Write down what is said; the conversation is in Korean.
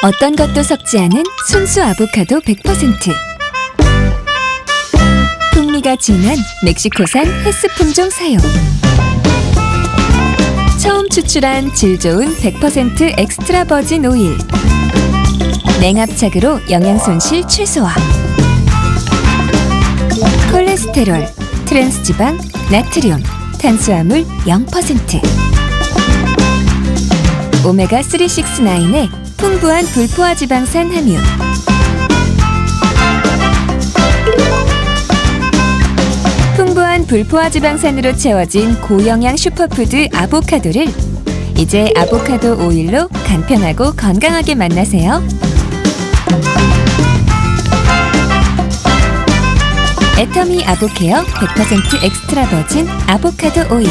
어떤 것도 섞지 않은 순수 아보카도 100%. 풍미가 진한 멕시코산 헬스 품종 사용. 처음 추출한 질 좋은 100% 엑스트라 버진 오일. 냉압착으로 영양 손실 최소화. 콜레스테롤, 트랜스지방, 나트륨, 탄수화물 0%. 오메가3 6,9에 풍부한 불포화 지방산 함유. 풍부한 불포화 지방산으로 채워진 고영양 슈퍼푸드 아보카도를 이제 아보카도 오일로 간편하고 건강하게 만나세요. 애터미 아보케어 100% 엑스트라 버진 아보카도 오일.